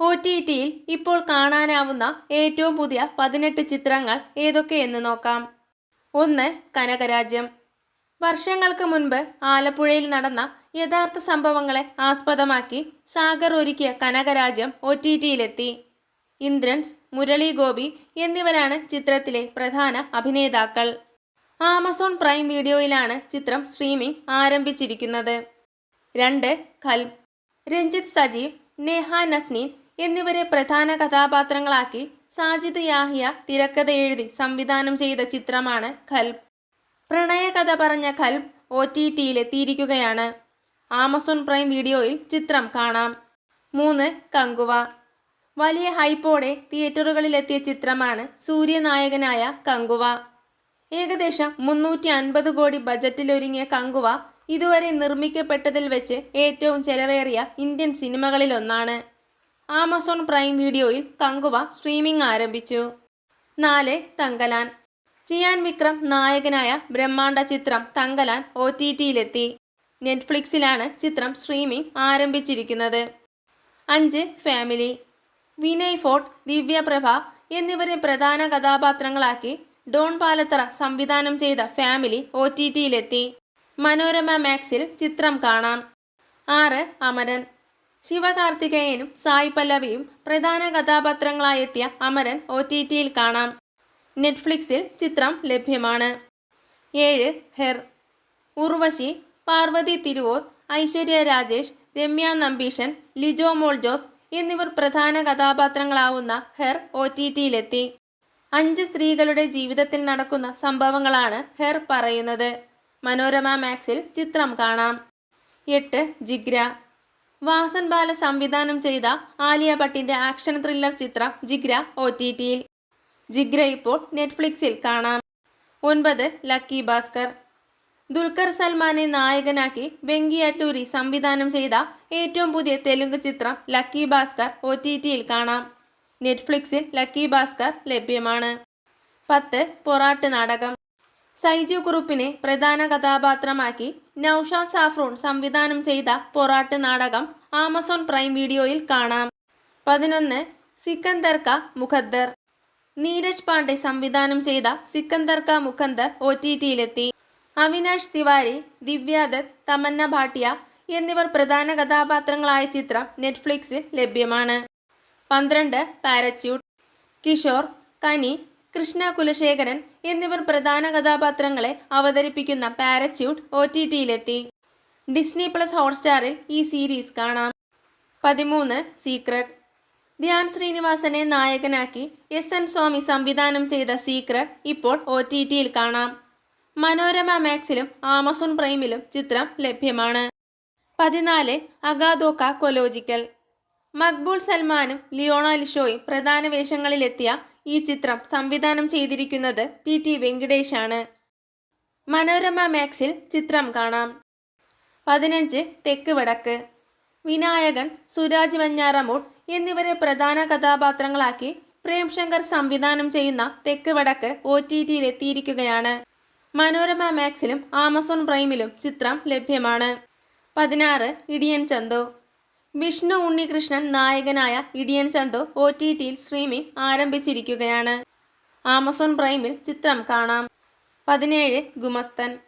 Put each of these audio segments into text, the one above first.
O T ടിയിൽ ഇപ്പോൾ കാണാനാവുന്ന ഏറ്റവും പുതിയ പതിനെട്ട് ചിത്രങ്ങൾ ഏതൊക്കെയെന്ന് നോക്കാം. ഒന്ന് കനകരാജ്യം. വർഷങ്ങൾക്ക് മുൻപ് ആലപ്പുഴയിൽ നടന്ന യഥാർത്ഥ സംഭവങ്ങളെ ആസ്പദമാക്കി സാഗർ ഒരുക്കിയ കനകരാജ്യം ഒ ടി ടിയിലെത്തി ഇന്ദ്രൻസ് മുരളി ഗോപി എന്നിവരാണ് ചിത്രത്തിലെ പ്രധാന അഭിനേതാക്കൾ. ആമസോൺ പ്രൈം വീഡിയോയിലാണ് ചിത്രം സ്ട്രീമിംഗ് ആരംഭിച്ചിരിക്കുന്നത്. രണ്ട് ഖൽ രഞ്ജിത് സജീവ് നേഹ നസ്നീൻ എന്നിവരെ പ്രധാന കഥാപാത്രങ്ങളാക്കി സാജിദ് യാഹിയ തിരക്കഥ എഴുതി സംവിധാനം ചെയ്ത ചിത്രമാണ് ഖൽബ്. പ്രണയകഥ പറഞ്ഞ ഖൽബ് ഒ ടി ടിയിലെത്തിയിരിക്കുകയാണ് ആമസോൺ പ്രൈം വീഡിയോയിൽ ചിത്രം കാണാം. മൂന്ന് കങ്കുവ. വലിയ ഹൈപ്പോടെ തിയേറ്ററുകളിലെത്തിയ ചിത്രമാണ് സൂര്യനായകനായ കങ്കുവ. ഏകദേശം മുന്നൂറ്റി അൻപത് കോടി ബജറ്റിലൊരുങ്ങിയ കങ്കുവ ഇതുവരെ നിർമ്മിക്കപ്പെട്ടതിൽ വെച്ച് ഏറ്റവും ചെലവേറിയ ഇന്ത്യൻ സിനിമകളിലൊന്നാണ്. ആമസോൺ പ്രൈം വീഡിയോയിൽ കങ്കുവ സ്ട്രീമിംഗ് ആരംഭിച്ചു. നാല് തങ്കലാൻ. ചിയാൻ വിക്രം നായകനായ ബ്രഹ്മാണ്ഡ ചിത്രം തങ്കലാൻ ഒ ടി ടിയിലെത്തി നെറ്റ്ഫ്ലിക്സിലാണ് ചിത്രം സ്ട്രീമിംഗ് ആരംഭിച്ചിരിക്കുന്നത്. അഞ്ച് ഫാമിലി. വിനയ് ഫോർട്ട് ദിവ്യപ്രഭ എന്നിവരെ പ്രധാന കഥാപാത്രങ്ങളാക്കി ഡോൺ പാലത്തറ സംവിധാനം ചെയ്ത ഫാമിലി ഒ ടി ടിയിലെത്തി മനോരമ മാക്സിൽ ചിത്രം കാണാം. ആറ് അമരൻ. ശിവകാർത്തികേയനും സായി പല്ലവിയും പ്രധാന കഥാപാത്രങ്ങളായെത്തിയ അമരൻ ഒ ടി ടിയിൽ കാണാം. നെറ്റ്ഫ്ലിക്സിൽ ചിത്രം ലഭ്യമാണ്. ഏഴ് ഹെർ. ഉർവശി പാർവതി തിരുവോർ ഐശ്വര്യ രാജേഷ് രമ്യ നമ്പീഷൻ ലിജോ മോൾ ജോസ് എന്നിവർ പ്രധാന കഥാപാത്രങ്ങളാവുന്ന ഹെർ ഒ ടി ടിയിലെത്തി. അഞ്ച് സ്ത്രീകളുടെ ജീവിതത്തിൽ നടക്കുന്ന സംഭവങ്ങളാണ് ഹെർ പറയുന്നത്. മനോരമ മാക്സിൽ ചിത്രം കാണാം. എട്ട് ജിഗ്ര. വാസൻ ബാല സംവിധാനം ചെയ്ത ആലിയ ഭട്ടിന്റെ ആക്ഷൻ ത്രില്ലർ ചിത്രം ജിഗ്ര ഒ ടി ടിയിൽ ജിഗ്ര ഇപ്പോൾ നെറ്റ്ഫ്ലിക്സിൽ കാണാം. ഒൻപത് ലക്കി ഭാസ്കർ. ദുൽഖർ സൽമാനെ നായകനാക്കി വെങ്കി അറ്റൂരി സംവിധാനം ചെയ്ത ഏറ്റവും പുതിയ തെലുങ്ക് ചിത്രം ലക്കി ഭാസ്കർ ഒ ടി ടിയിൽ കാണാം. നെറ്റ്ഫ്ലിക്സിൽ ലക്കി ഭാസ്കർ ലഭ്യമാണ്. പത്ത് പൊറാട്ട് നാടകം. സൈജു കുറുപ്പിനെ പ്രധാന കഥാപാത്രമാക്കി നൌഷാദ് സാഫ്രൂൺ സംവിധാനം ചെയ്ത പൊറാട്ട് നാടകം ആമസോൺ പ്രൈം വീഡിയോയിൽ കാണാം. പതിനൊന്ന് സിക്കന്ദർ ക മുഖദ്ദർ നീരജ് പാണ്ഡെ സംവിധാനം ചെയ്ത സിക്കന്ദർ ക മുഖന്ദർ ഒ ടി ടിയിലെത്തി. അവിനാഷ് തിവാരി ദിവ്യാദത്ത് തമന്ന ഭാട്ടിയ എന്നിവർ പ്രധാന കഥാപാത്രങ്ങളായ ചിത്രം നെറ്റ്ഫ്ലിക്സിൽ ലഭ്യമാണ്. പന്ത്രണ്ട് പാരച്യൂട്ട്. കിഷോർ കനി കൃഷ്ണ കുലശേഖരൻ എന്നിവർ പ്രധാന കഥാപാത്രങ്ങളെ അവതരിപ്പിക്കുന്ന പാരച്യൂട്ട് ഒ ടി ടിയിലെത്തി. ഡിസ്നി പ്ലസ് ഹോട്ട്സ്റ്റാറിൽ ഈ സീരീസ് കാണാം. പതിമൂന്ന് സീക്രട്ട്. ധ്യാൻ ശ്രീനിവാസനെ നായകനാക്കി എസ് എൻ സ്വാമി സംവിധാനം ചെയ്ത സീക്രട്ട് ഇപ്പോൾ ഒ ടി ടിയിൽ കാണാം. മനോരമ മാക്സിലും ആമസോൺ പ്രൈമിലും ചിത്രം ലഭ്യമാണ്. പതിനാല് അഗാദോക്ക കൊലോജിക്കൽ. മക്ബൂൾ സൽമാനും ലിയോണ ലിഷോയും പ്രധാന വേഷങ്ങളിലെത്തിയ ഈ ചിത്രം സംവിധാനം ചെയ്തിരിക്കുന്നത് ടി ടി വെങ്കിടേഷാണ്. മനോരമ മാക്സിൽ ചിത്രം കാണാം. പതിനഞ്ച് തെക്ക് വടക്ക്. വിനായകൻ സുരാജ് വഞ്ഞാറമൂട് എന്നിവരെ പ്രധാന കഥാപാത്രങ്ങളാക്കി പ്രേംശങ്കർ സംവിധാനം ചെയ്യുന്ന തെക്ക് വടക്ക് ഒ ടി മനോരമ മാക്സിലും ആമസോൺ പ്രൈമിലും ചിത്രം ലഭ്യമാണ്. പതിനാറ് ഇടിയൻ ചന്തു. വിഷ്ണു ഉണ്ണികൃഷ്ണൻ നായകനായ ഇടിയൻ ചന്തു ഒ ടി ടിയിൽ സ്ട്രീമിംഗ് ആരംഭിച്ചിരിക്കുകയാണ്. ആമസോൺ പ്രൈമിൽ ചിത്രം കാണാം. പതിനേഴ് ഗുമസ്തൻ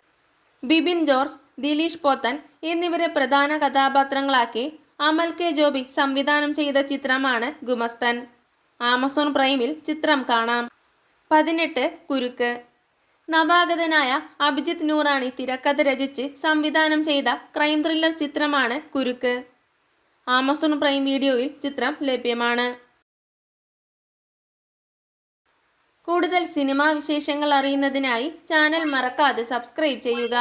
ബിബിൻ ജോർജ് ദിലീഷ് പോത്തൻ എന്നിവരെ പ്രധാന കഥാപാത്രങ്ങളാക്കി അമൽ കെ ജോബി സംവിധാനം ചെയ്ത ചിത്രമാണ് ഗുമസ്തൻ. ആമസോൺ പ്രൈമിൽ ചിത്രം കാണാം. പതിനെട്ട് കുരുക്ക് നവാഗതനായ അഭിജിത് നൂറാണി തിരക്കഥ രചിച്ച് സംവിധാനം ചെയ്ത ക്രൈം ത്രില്ലർ ചിത്രമാണ് കുരുക്ക്. ആമസോൺ പ്രൈം വീഡിയോയിൽ ചിത്രം ലഭ്യമാണ്. കൂടുതൽ സിനിമാ വിശേഷങ്ങൾ അറിയുന്നതിനായി ചാനൽ മറക്കാതെ സബ്സ്ക്രൈബ് ചെയ്യുക.